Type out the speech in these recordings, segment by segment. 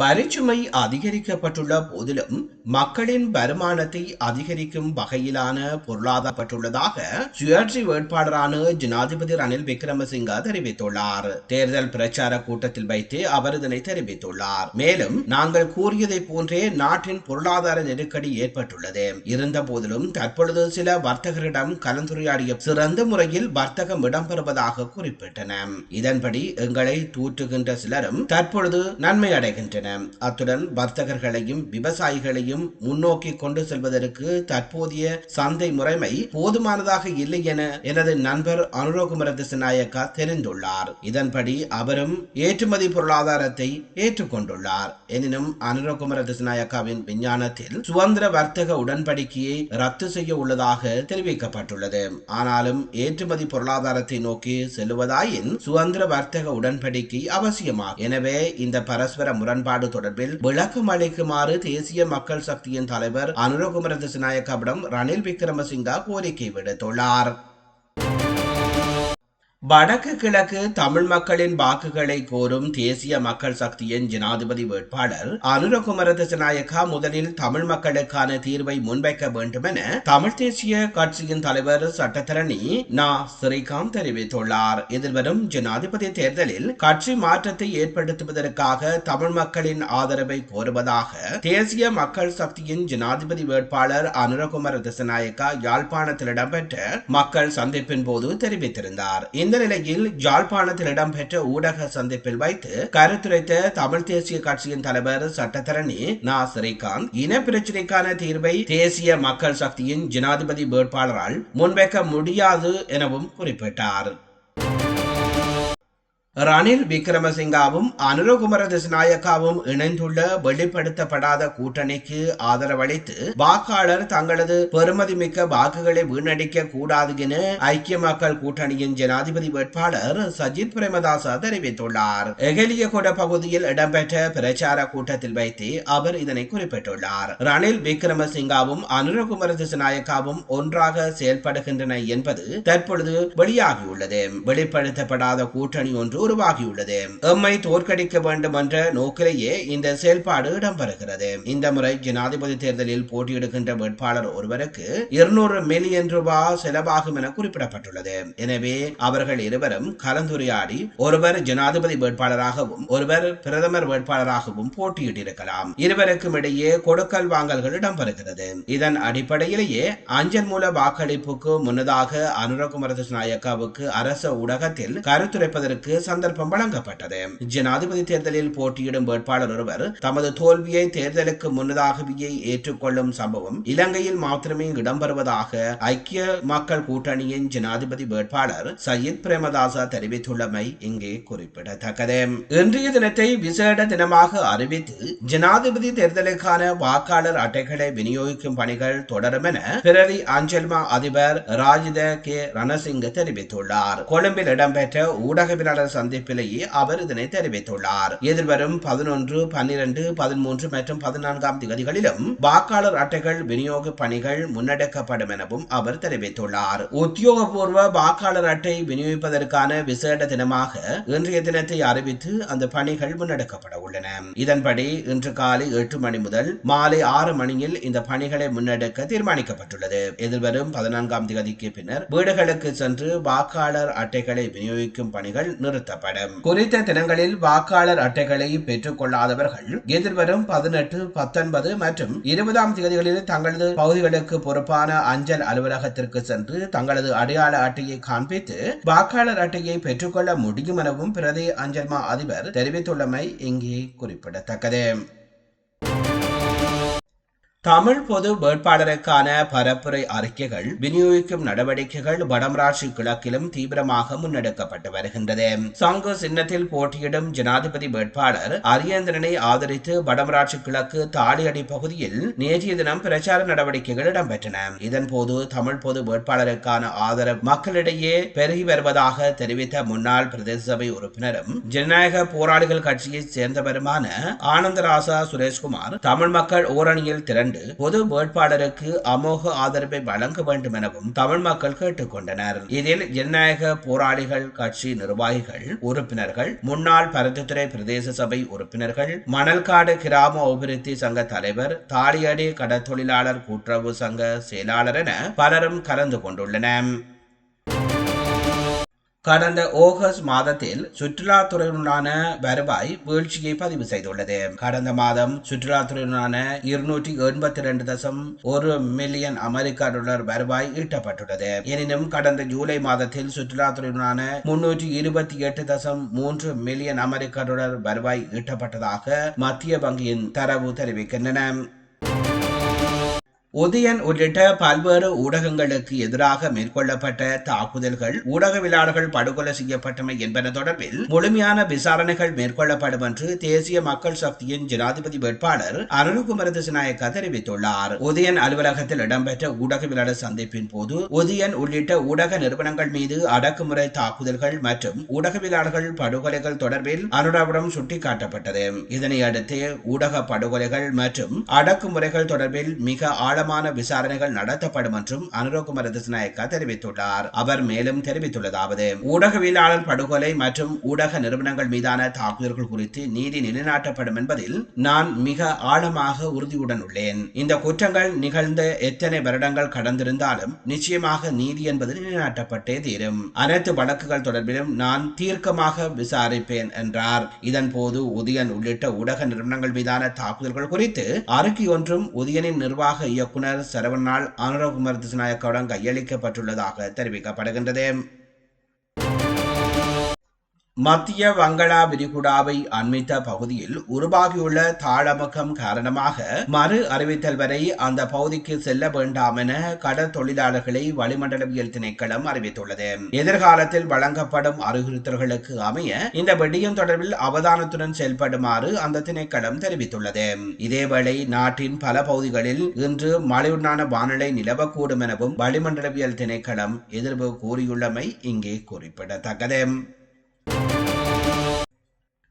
வரிச்சுமை அதிகரிக்கப்பட்டுள்ள போதிலும் மக்களின் வருமானத்தை அதிகரிக்கும் வகையிலான பொருளாதாரப்பட்டுள்ளதாக சுயாட்சி வேட்பாளரான ஜனாதிபதி ரணில் விக்ரமசிங்க தெரிவித்துள்ளார். தேர்தல் பிரச்சார கூட்டத்தில் வைத்து அவர் இதனை தெரிவித்துள்ளார். மேலும் நாங்கள் கூறியதை போன்றே நாட்டின் பொருளாதார நெருக்கடி ஏற்பட்டுள்ளது. இருந்த போதிலும் தற்பொழுது சில வர்த்தகரிடம் கலந்துரையாடிய சிறந்த முறையில் வர்த்தகம் இடம்பெறுவதாக குறிப்பிட்டன. இதன்படி எங்களை தூற்றுகின்ற சிலரும் தற்பொழுது நன்மை அடைகின்றனர் அத்துடன் வர்த்தகர்களையும் விவசாயிகளையும் முன்னோக்கி கொண்டு செல்வதற்கு தற்போதைய சந்தை முறைமை போதுமானதாக இல்லை என எனது நண்பர் அனுரோகுமர திசநாயக்கா தெரிந்துள்ளார். இதன்படி அவரும் ஏற்றுமதி பொருளாதாரத்தை ஏற்றுக்கொண்டுள்ளார். எனினும் அனுரோகுமர திசநாயக்காவின் விஞ்ஞானத்தில் சுதந்திர வர்த்தக உடன்படிக்கையை ரத்து செய்ய உள்ளதாக தெரிவிக்கப்பட்டுள்ளது. ஆனாலும் ஏற்றுமதி பொருளாதாரத்தை நோக்கி செல்லுவதாயின் சுதந்திர வர்த்தக உடன்படிக்கை அவசியமாகும் எனவே இந்த பரஸ்பர முரண்பாடு தொடர்பில் விளக்கம் அளிக்குமாறு தேசிய மக்கள் சக்தியின் தலைவர் அனுரகுமர திசநாயக்கவிடம் ரணில் விக்ரமசிங்கா கோரிக்கை விடுத்துள்ளார். வடக்கு கிழக்கு தமிழ் மக்களின் வாக்குகளை கோரும் தேசிய மக்கள் சக்தியின் ஜனாதிபதி வேட்பாளர் அனுரகுமர திசநாயக்கா முதலில் தமிழ் மக்களுக்கான தீர்வை முன்வைக்க வேண்டும் என தமிழ் தேசிய கட்சியின் தலைவர் சட்டத்தரணி நா. ஸ்ரீகாந்த் தெரிவித்துள்ளார். எதிர்வரும் ஜனாதிபதி தேர்தலில் கட்சி மாற்றத்தை ஏற்படுத்துவதற்காக தமிழ் மக்களின் ஆதரவை கோருவதாக தேசிய மக்கள் சக்தியின் ஜனாதிபதி வேட்பாளர் அனுரகுமர திசநாயக்கா யாழ்ப்பாணத்தில் இடம்பெற்ற மக்கள் சந்திப்பின் போது தெரிவித்திருந்தார். இந்த நிலையில் யாழ்ப்பாணத்தில் இடம்பெற்ற ஊடக சந்திப்பில் வைத்து கருத்துரைத்த தமிழ் தேசிய கட்சியின் தலைவர் சட்டத்தரணி நா ஸ்ரீகாந்த் இன பிரச்சினைக்கான தீர்வை தேசிய மக்கள் சக்தியின் ஜனாதிபதி வேட்பாளரால் முன்வைக்க முடியாது எனவும் குறிப்பிட்டார். ரணில் விக்ரமசிங்காவும் அனுரகுமர திசநாயக்காவும் இணைந்துள்ள வெளிப்படுத்தப்படாத கூட்டணிக்கு ஆதரவளித்து வாக்காளர் தங்களது பெருமதிமிக்க வாக்குகளை வீணடிக்க கூடாது என ஐக்கிய மக்கள் கூட்டணியின் ஜனாதிபதி வேட்பாளர் சஜித் பிரேமதாச தெரிவித்துள்ளார். எகலியகொட பகுதியில் இடம்பெற்ற பிரச்சார கூட்டத்தில் வைத்து அவர் இதனை குறிப்பிட்டுள்ளார். ரணில் விக்ரமசிங்காவும் அனுரகுமர திசநாயக்காவும் ஒன்றாக செயல்படுகின்றன என்பது தற்பொழுது வெளியாகியுள்ளது. வெளிப்படுத்தப்படாத கூட்டணி ஒன்று உருவாகியுள்ளது. எம்மை தோற்கடிக்க வேண்டும் என்ற நோக்கிலேயே இந்த செயல்பாடு இடம்பெறுகிறது. இந்த முறை ஜனாதிபதி தேர்தலில் போட்டியிடுகின்ற வேட்பாளர் ஒருவருக்கு இருநூறு மில்லியன் ரூபாய் செலவாகும் என குறிப்பிடப்பட்டுள்ளது. எனவே அவர்கள் இருவரும் கலந்துரையாடி ஒருவர் ஜனாதிபதி வேட்பாளராகவும் ஒருவர் பிரதமர் வேட்பாளராகவும் போட்டியிட்டிருக்கலாம். இருவருக்கும் இடையே கொடுக்கல் வாங்கல்கள் இடம்பெறுகிறது. இதன் அடிப்படையிலேயே அஞ்சல் மூல வாக்களிப்புக்கு முன்னதாக அனுரகுமர நாயக்காவுக்கு அரச ஊடகத்தில் கருத்துரைப்பதற்கு சந்தர்ப்பம் வழங்கப்பட்டது. ஜனாதிபதி தேர்தலில் போட்டியிடும் வேட்பாளர் ஒருவர் தமது தோல்வியை தேர்தலுக்கு முன்னதாகவே ஏற்றுக்கொள்ளும் சம்பவம் இலங்கையில் மாத்திரமே இடம்பெறுவதாக ஐக்கிய மக்கள் கூட்டணியின் ஜனாதிபதி வேட்பாளர் சையத் பிரேமதாசா தெரிவித்துள்ளமை இங்கே குறிப்பிடத்தக்கது. இன்றைய தினத்தை விசேட தினமாக அறிவித்து ஜனாதிபதி தேர்தலுக்கான வாக்காளர் அட்டைகளை விநியோகிக்கும் பணிகள் தொடரும் என பிரதி அஞ்சல்மா அதிபர் ராஜித கே ரணசிங்க தெரிவித்துள்ளார். கொழும்பில் இடம்பெற்ற ஊடகவியலாளர் சந்திப்பிலேயே அவர் இதனை தெரிவித்துள்ளார். எதிர்வரும் பதினொன்று பன்னிரண்டு பதிமூன்று மற்றும் பதினான்காம் திகதிகளிலும் வாக்காளர் அட்டைகள் விநியோக பணிகள் முன்னெடுக்கப்படும் எனவும் அவர் தெரிவித்துள்ளார். உத்தியோகபூர்வ வாக்காளர் அட்டை விநியோகிப்பதற்கான விசேட தினமாக இன்றைய தினத்தை அறிவித்து அந்த பணிகள் முன்னெடுக்கப்பட உள்ளன. இதன்படி இன்று காலை எட்டு மணி முதல் மாலை ஆறு மணியில் இந்த பணிகளை முன்னெடுக்க தீர்மானிக்கப்பட்டுள்ளது. எதிர்வரும் பதினான்காம் திகதிக்கு பின்னர் வீடுகளுக்கு சென்று வாக்காளர் அட்டைகளை விநியோகிக்கும் பணிகள் நிறுத்த நிறுத்தப்படும் குறித்த தினங்களில் வாக்காளர் அட்டைகளை பெற்றுக் கொள்ளாதவர்கள் எதிர்வரும் பதினெட்டு பத்தொன்பது மற்றும் இருபதாம் தேதிகளில் தங்களது பகுதிகளுக்கு பொறுப்பான அஞ்சல் அலுவலகத்திற்கு சென்று தங்களது அடையாள அட்டையை காண்பித்து வாக்காளர் அட்டையை பெற்றுக்கொள்ள முடியும் எனவும் பிரதி அஞ்சல்மா அதிபர் தெரிவித்துள்ளமை இங்கே குறிப்பிடத்தக்கது. தமிழ் பொது வேட்பாளருக்கான பரப்புரை அறிக்கைகள் விநியோகிக்கும் நடவடிக்கைகள் வடமராட்சி கிழக்கிலும் தீவிரமாக முன்னெடுக்கப்பட்டு வருகின்றது. சங்கு சின்னத்தில் போட்டியிடும் ஜனாதிபதி வேட்பாளர் அரியந்திரனை ஆதரித்து வடமராட்சி கிழக்கு தாலியடி பகுதியில் நேற்றைய தினம் பிரச்சார நடவடிக்கைகள் இடம்பெற்றன. இதன்போது தமிழ் பொது வேட்பாளருக்கான ஆதரவு மக்களிடையே பெருகி வருவதாக தெரிவித்த முன்னாள் பிரதேச சபை உறுப்பினரும் ஜனநாயக போராளிகள் கட்சியைச் சேர்ந்தவருமான ஆனந்தராசா சுரேஷ்குமார் தமிழ் மக்கள் ஓரணியில் திரண்டு பொது வேட்பாளருக்கு அமோக ஆதரவை வழங்க வேண்டும் எனவும் தமிழ் மக்கள் கேட்டுக்கொண்டனர். இதில் ஜனநாயக போராளிகள் கட்சி நிர்வாகிகள் உறுப்பினர்கள் முன்னாள் பருத்தித்துறை பிரதேச சபை உறுப்பினர்கள் மணல்காடு கிராம அபிவிருத்தி சங்க தலைவர் தாலியடி கடற்தொழிலாளர் கூட்டுறவு சங்க செயலாளர் என பலரும் கலந்து கொண்டுள்ளனர். கடந்த ஆகஸ்ட் மாதத்தில் சுற்றுலாத்துறையுடனான வருவாய் வீழ்ச்சியை பதிவு செய்துள்ளது. கடந்த மாதம் சுற்றுலாத்துறையுடனான இருநூற்றி எண்பத்தி ரெண்டு தசம் ஒரு மில்லியன் அமெரிக்க டாலர் வருவாய் ஈட்டப்பட்டுள்ளது. எனினும் கடந்த ஜூலை மாதத்தில் சுற்றுலாத்துறையுடனான முன்னூற்றி இருபத்தி எட்டு தசம் மூன்று மில்லியன் அமெரிக்க டாலர் வருவாய் ஈட்டப்பட்டதாக மத்திய வங்கியின் தரவு தெரிவிக்கின்றன. உதயன் உள்ளிட்ட பல்வேறு ஊடகங்களுக்கு எதிராக மேற்கொள்ளப்பட்ட தாக்குதல்கள் ஊடகவியலாளர்கள் படுகொலை செய்யப்பட்டமை என்பன தொடர்பில் முழுமையான விசாரணைகள் மேற்கொள்ளப்படும் என்று தேசிய மக்கள் சக்தியின் ஜனாதிபதி வேட்பாளர் அருண்குமார திசநாயக்கா தெரிவித்துள்ளார். உதயன் அலுவலகத்தில் இடம்பெற்ற ஊடகவியலாளர் சந்திப்பின் போது உதயன் உள்ளிட்ட ஊடக நிறுவனங்கள் மீது அடக்குமுறை தாக்குதல்கள் மற்றும் ஊடகவியலாளர்கள் படுகொலைகள் தொடர்பில் அனுராவிடம் சுட்டிக்காட்டப்பட்டது. இதனையடுத்து ஊடக படுகொலைகள் மற்றும் அடக்குமுறைகள் தொடர்பில் மிக ஆழ ஆழமான விசாரணைகள் நடத்தப்படும் என்றும் அனுரகுமார திசநாயக்கா தெரிவித்துள்ளார். அவர் மேலும் தெரிவித்துள்ளதாவது ஊடகவியலாளர் படுகொலை மற்றும் ஊடக நிறுவனங்கள் மீதான தாக்குதல்கள் குறித்து நீதி நிலைநாட்டப்படும் என்பதில் நான் மிக ஆழமாக உறுதியுடன் உள்ளேன். இந்த குற்றங்கள் நிகழ்ந்த எத்தனை வருடங்கள் கடந்திருந்தாலும் நிச்சயமாக நீதி என்பது நிலைநாட்டப்பட்டே தீரும். அனைத்து வழக்குகள் தொடர்பிலும் நான் தீர்க்கமாக விசாரிப்பேன் என்றார். இதன் போது உதயன் உள்ளிட்ட ஊடக நிறுவனங்கள் மீதான தாக்குதல்கள் குறித்து அறிக்கை ஒன்றும் உதயனின் நிர்வாக இயக்குநர் இயக்குனர் சரவணால் அனுரகுமார் திசுநாயக்காவுடன் கையளிக்கப்பட்டுள்ளதாக தெரிவிக்கப்படுகின்றது. மத்திய வங்களா விரிகுடாவை அண்மித்த பகுதியில் உருவாகியுள்ள தாழமுகம் காரணமாக மறு அறிவித்தல் வரை அந்த பகுதிக்கு செல்ல வேண்டாம் என கடல் தொழிலாளர்களை வளிமண்டலவியல் திணைக்களம் அறிவித்துள்ளது. எதிர்காலத்தில் வழங்கப்படும் அறிவுறுத்தல்களுக்கு அமைய இந்த விடயம் தொடர்பில் அவதானத்துடன் செயல்படுமாறு அந்த திணைக்களம் தெரிவித்துள்ளது. இதேவேளை நாட்டின் பல பகுதிகளில் இன்று மழையுண்டான வானிலை நிலவக்கூடும் எனவும் வளிமண்டலவியல் திணைக்களம் எதிர்ப்பு கூறியுள்ளமை இங்கே குறிப்பிடத்தக்கது. Música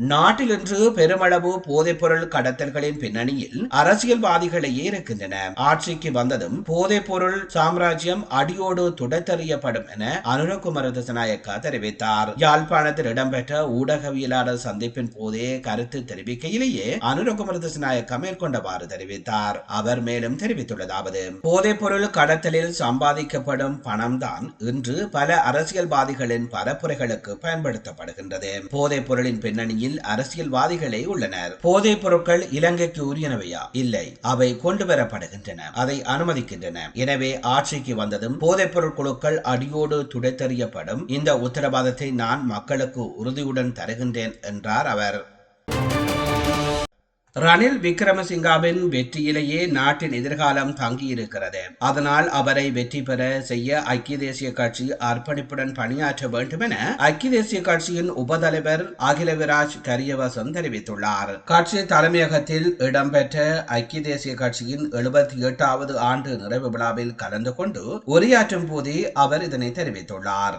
நாட்டில் இன்று பெருமளவு போதைப்பொருள் கடத்தல்களின் பின்னணியில் அரசியல்வாதிகளையே இருக்கின்றன. ஆட்சிக்கு வந்ததும் போதைப்பொருள் சாம்ராஜ்யம் அடியோடு துடைத்தறியப்படும் என அனுரகுமார திசநாயக்கா தெரிவித்தார். யாழ்ப்பாணத்தில் இடம்பெற்ற ஊடகவியலாளர் சந்திப்பின் போதே கருத்து தெரிவிக்கையிலேயே அனுரகுமார திசநாயக்கா மேற்கொண்டவாறு தெரிவித்தார். அவர் மேலும் தெரிவித்துள்ளதாவது போதைப்பொருள் கடத்தலில் சம்பாதிக்கப்படும் பணம்தான் இன்று பல அரசியல்வாதிகளின் பரப்புரைகளுக்கு பயன்படுத்தப்படுகின்றது. போதைப்பொருளின் பின்னணியில் பின்னணியில் அரசியல்வாதிகளே உள்ளனர். போதைப் பொருட்கள் இலங்கைக்கு உரியனவையா? இல்லை. அவை கொண்டு வரப்படுகின்றன அதை அனுமதிக்கின்றன. எனவே ஆட்சிக்கு வந்ததும் போதைப் பொருள் குழுக்கள் அடியோடு துடைத்தறியப்படும். இந்த உத்தரவாதத்தை நான் மக்களுக்கு உறுதியுடன் தருகின்றேன் என்றார் அவர். ரணில் விக்ரமசிங்காவின் வெற்றியிலேயே நாட்டின் எதிர்காலம் தங்கியிருக்கிறது. அதனால் அவரை வெற்றி பெற செய்ய ஐக்கிய தேசிய கட்சி அர்ப்பணிப்புடன் பணியாற்ற வேண்டும் என ஐக்கிய தேசிய கட்சியின் உபதலைவர் அகிலவிராஜ் கரியவசம் தெரிவித்துள்ளார். கட்சி தலைமையகத்தில் இடம்பெற்ற ஐக்கிய தேசிய கட்சியின் எழுபத்தி எட்டாவது ஆண்டு நிறைவு விழாவில் கலந்து கொண்டு உரையாற்றும் போதே அவர் இதனை தெரிவித்துள்ளார்.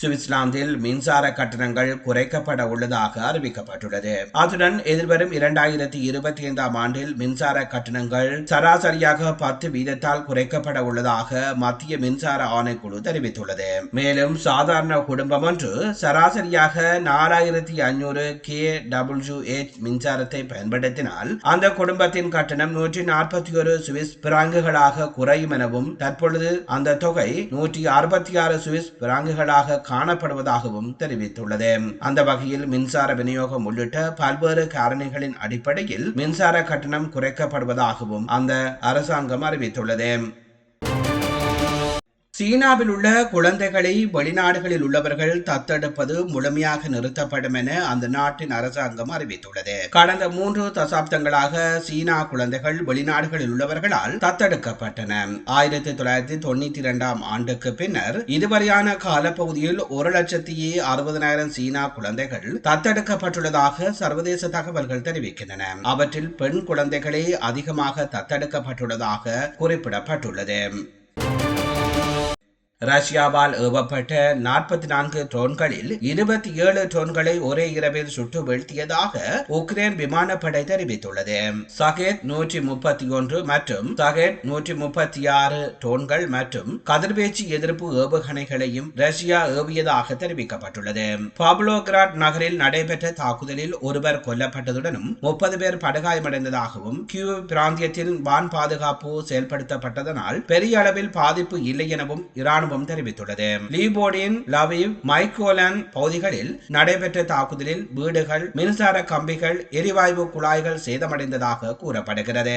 சுவிட்சர்லாந்தில் மின்சார கட்டணங்கள் குறைக்கப்பட உள்ளதாக அறிவிக்கப்பட்டுள்ளது. அத்துடன் எதிர்வரும் இரண்டாயிரத்தி இருபத்தி ஐந்தாம் ஆண்டில் மின்சார கட்டணங்கள் சராசரியாக பத்து வீதத்தால் குறைக்கப்பட உள்ளதாக மத்திய மின்சார ஆணைக்குழு தெரிவித்துள்ளது. மேலும் சாதாரண குடும்பம் ஒன்று சராசரியாக நாலாயிரத்தி ஐநூறு கே டபிள்யூ எச் மின்சாரத்தை பயன்படுத்தினால் அந்த குடும்பத்தின் கட்டணம் நூற்றி நாற்பத்தி ஒரு சுவிஸ் பிராங்குகளாக குறையும் எனவும் தற்பொழுது அந்த தொகை நூற்றி அறுபத்தி ஆறு சுவிஸ் பிராங்குகளாக காணப்படுவதாகவும் தெரிவித்துள்ளது. அந்த வகையில் மின்சார விநியோகம் உள்ளிட்ட பல்வேறு காரணிகளின் அடிப்படையில் மின்சார கட்டணம் குறைக்கப்படுவதாகவும் அந்த அரசாங்கம் அறிவித்துள்ளது. சீனாவில் உள்ள குழந்தைகளை வெளிநாடுகளில் உள்ளவர்கள் தத்தெடுப்பது முழுமையாக நிறுத்தப்படும் என அந்த நாட்டின் அரசாங்கம் அறிவித்துள்ளது. கடந்த மூன்று தசாப்தங்களாக சீனா குழந்தைகள் வெளிநாடுகளில் உள்ளவர்களால் தத்தெடுக்கப்பட்டன. ஆயிரத்தி தொள்ளாயிரத்தி தொண்ணூத்தி இரண்டாம் ஆண்டுக்கு பின்னர் இதுவரையான காலப்பகுதியில் ஒரு லட்சத்தி அறுபதனாயிரம் சீனா குழந்தைகள் தத்தெடுக்கப்பட்டுள்ளதாக சர்வதேச தகவல்கள் தெரிவிக்கின்றன. அவற்றில் பெண் குழந்தைகளே அதிகமாக தத்தெடுக்கப்பட்டுள்ளதாக குறிப்பிடப்பட்டுள்ளது. ரஷ்யாவால் ஏவப்பட்ட நாற்பத்தி நான்கு ட்ரோன்களில் இருபத்தி ஏழு ட்ரோன்களை ஒரே இரவில் சுட்டு வீழ்த்தியதாக உக்ரைன் விமானப்படை தெரிவித்துள்ளது. சகேத் நூற்றி முப்பத்தி ஒன்று மற்றும் சகேத் நூற்றி முப்பத்தி ஆறு ட்ரோன்கள் மற்றும் கதிர்வீச்சு எதிர்ப்பு ஏவுகணைகளையும் ரஷ்யா ஏவியதாக தெரிவிக்கப்பட்டுள்ளது. பாப்லோகிராட் நகரில் நடைபெற்ற தாக்குதலில் ஒருவர் கொல்லப்பட்டதுடனும் முப்பது பேர் படுகாயமடைந்ததாகவும் கியூ பிராந்தியத்தில் வான் பாதுகாப்பு செயல்படுத்தப்பட்டதனால் பெரிய அளவில் பாதிப்பு இல்லை எனவும் ராணுவம் தெரிவித்துள்ளது. லீபோர்டின் லவீவ் மைக்கோலன் பகுதிகளில் நடைபெற்ற தாக்குதலில் வீடுகள் மின்சார கம்பிகள் எரிவாயு குழாய்கள் சேதமடைந்ததாக கூறப்படுகிறது.